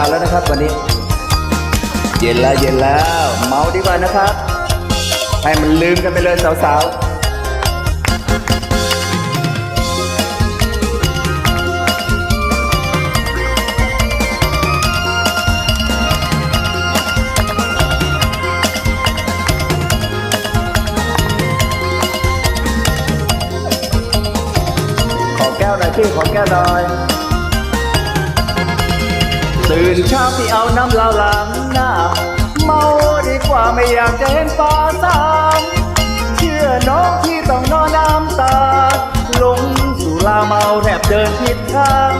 าแล้วนะครับวันนี้ เย็นแล้วเย็นแล้ว เมาดีกว่านะครับ ให้มันลืมกันไปเลยสาวๆขอแก้วหน่อยพี่ขอแก้วหน่อย ตื่นเช้าพี่เอาน้ำเหล้าล้างหน้า เมาดีกว่าไม่อยากจะเห็นฟ้าสางเชื่อน้องที่ต้องนอนน้ำตา ลงสุราเมาแทบเดินผิดทาง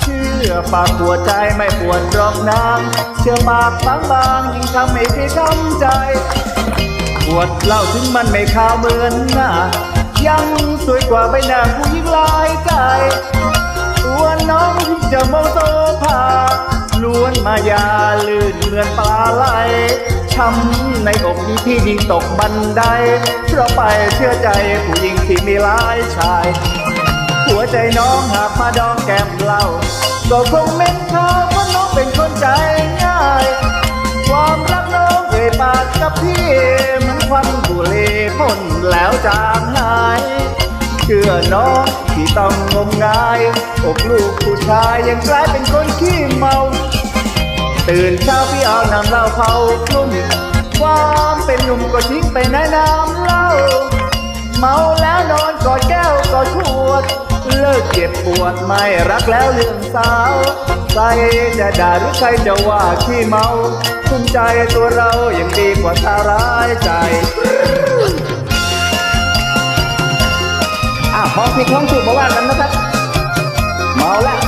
เชื่อปากปวดใจไม่ปวดรอกนางเชื่อปากบางบางยิ่งทำให้พี่ช้ำใจปวดเหล้าถึงมันไม่ขาวเหมือนหน้า ยังสวยกว่าใบหน้าผู้หญิงลายใจตัวน้องที่จะโมโซภาล้วน มายาลื่นเหมือนปลาไหลช้ำในอกนี้พี่ยิงตกบันไดเพราะไปเชื่อใจผู้หญิงที่มีหลายชาย หัวใจน้องหากมาดองแก้มเล้าก็คงเม็นเขาวเพราะน้องเป็นคนใจง่าย ความรักน้องเอ่ยปากกับพี่เหมันควันบุหรี่พ่นแล้วจางหายเชื่อน้องที่ต้องงมงายอกลูกผู้ชายยังกลายเป็นคนขี้เมา ตื่นเช้าพี่เอาน้ำเหล้าเผาคลุ้มความเป็นหนุ่มก็ทิ้งไปในน้ำเหล้าเมาแล้วนอนกอดแก้วกอดขวด เลิกเจ็บปวดไม่รักแล้วเรื่องสาวใครจะด่าหรือใครจะว่าขี้เมาภูมิใจตัวเรายังดีกว่าตาร้ายใจอะห้องผิดห้องถูกมาว่ากันนะครับ เมาแล้ว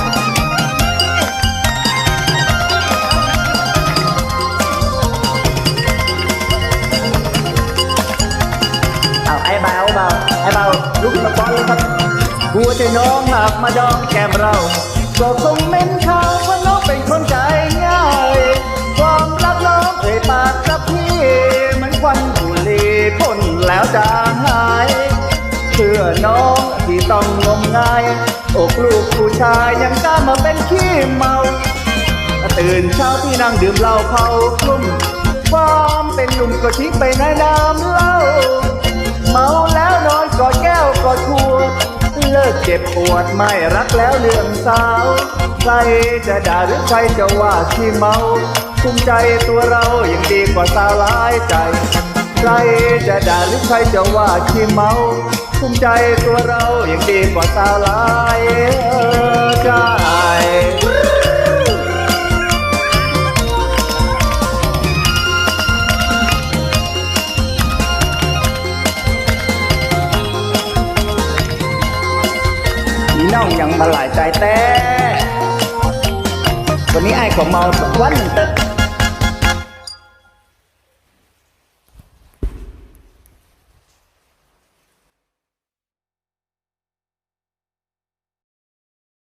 เอาเบาเบาไอ้เบาลุกมาป้อนเลครับหัวใจน้องหากมาดองแก้มเราก็คงเม้นข่าวว่าน้องเป็นคนใจง่ายความรักน้องเอ่ยปากกับพี่เหมือนควันบุหรี่พ่นแล้วจางหายเพื่อน้องที่ต้องงมงายอกลูกผู้ชายยังกล้ามาเป็นขี้เมาตื่นเช้าพี่นั่งดื่มเหล้าเผากลุ่มความเป็นหนุ่มก็ทิ้งไปในน้ำเล้า เลิกเจ็บปวดไม่รักแล้วเรื่องสาว ใครจะด่าหรือใครจะว่าที่เมาภูมิใจตัวเรายังดีกว่าสาวหลายใจ ใครจะด่าหรือใครจะว่าที่เมาภูมิใจตัวเรายังดีกว่าสาวหลายใจ องยังมาหลายใจแต่วันนี้ไอ้ของเมาสักวันหนึ่งเตอะ